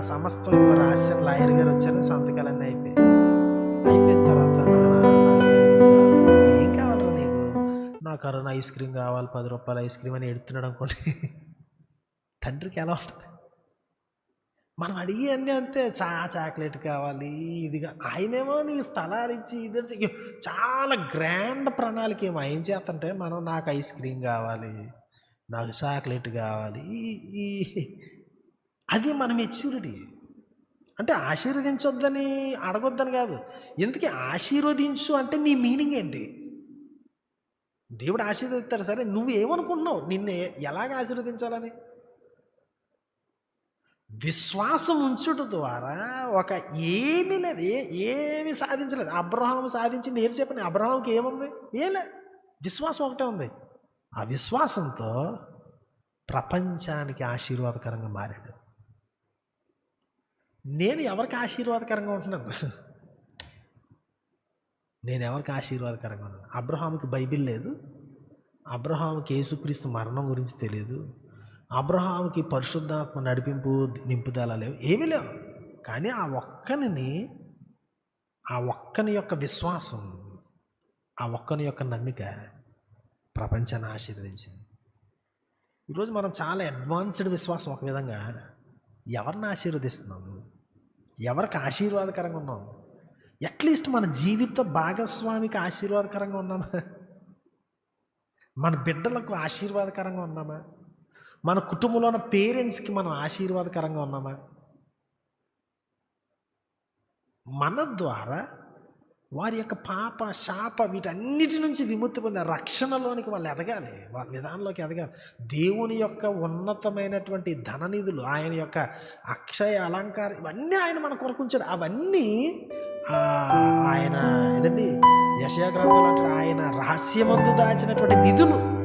సంస్థ ఇదిగో రాశాను లాయర్ గారు వచ్చారు సంతకాలన్నీ అయిపోయాయి. అయిపోయిన తర్వాత ఏం కావాలరా నీకు? నా కరోనా ఐస్ క్రీమ్ కావాలి పది రూపాయలు ఐస్ క్రీమ్ అని ఎడుతున్నాడు అనుకోండి. తండ్రికి ఎలా ఉంటుంది? మనం అడిగి అన్నీ అంతే. చా చాక్లెట్ కావాలి ఇదిగా. ఆయనేమో నీ స్థలాలు ఇచ్చి ఇది చాలా గ్రాండ్ ప్రణాళిక ఏమో. ఏం చేస్తుంటే మనం నాకు ఐస్ క్రీమ్ కావాలి నాకు చాక్లెట్ కావాలి ఈ- ఈ అది మన మెచ్యూరిటీ అంటే ఆశీర్వదించొద్దని అడగొద్దని కాదు. ఎందుకు ఆశీర్వదించు అంటే నీ మీనింగ్ ఏంటి? దేవుడు ఆశీర్వదిస్తారు. సరే నువ్వు ఏమనుకుంటున్నావు నిన్ను ఎలాగ ఆశీర్వదించాలని? విశ్వాసం ఉంచుట ద్వారా ఒక ఏమీ లేదు. ఏ ఏమి సాధించలేదు. అబ్రహాం సాధించింది. ఏం చెప్పండి అబ్రహాంకి ఏముంది? ఏం విశ్వాసం ఒకటే ఉంది. ఆ విశ్వాసంతో ప్రపంచానికి ఆశీర్వాదకరంగా మారాడు. నేను ఎవరికి ఆశీర్వాదకరంగా ఉంటున్నాను? నేను ఎవరికి ఆశీర్వాదకరంగా ఉన్నాను అబ్రహాంకి బైబిల్ లేదు. అబ్రహాంకి యేసుక్రీస్తు మరణం గురించి తెలియదు. అబ్రహాంకి పరిశుద్ధాత్మ నడిపింపు నింపుదల లేవు. ఏమీ లేవు. కానీ ఆ ఒక్కనిని ఆ ఒక్కని యొక్క విశ్వాసం ఆ ఒక్కని యొక్క నమ్మిక ప్రపంచాన్ని ఆశీర్వదించింది. ఈరోజు మనం చాలా అడ్వాన్స్డ్ విశ్వాసం ఒక విధంగా ఎవరిని ఆశీర్వదిస్తున్నాము ఎవరికి ఆశీర్వాదకరంగా ఉన్నాం అట్లీస్ట్ మన జీవిత భాగస్వామికి ఆశీర్వాదకరంగా ఉన్నామా? మన బిడ్డలకు ఆశీర్వాదకరంగా ఉన్నామా? మన కుటుంబంలో ఉన్న పేరెంట్స్కి మనం ఆశీర్వాదకరంగా ఉన్నామా? మన ద్వారా వారి యొక్క పాప శాప వీటన్నిటి నుంచి విముక్తి పొందే రక్షణలోనికి వాళ్ళు ఎదగాలి. వాళ్ళ విధానంలోకి ఎదగాలి. దేవుని యొక్క ఉన్నతమైనటువంటి ధననిధులు ఆయన యొక్క అక్షయ అలంకారం ఇవన్నీ ఆయన మన కొరకు ఉంచాడు. అవన్నీ ఆయన ఏదండి? యశయా గ్రంథంలో ఆయన రహస్యమందు దాచినటువంటి నిధులు.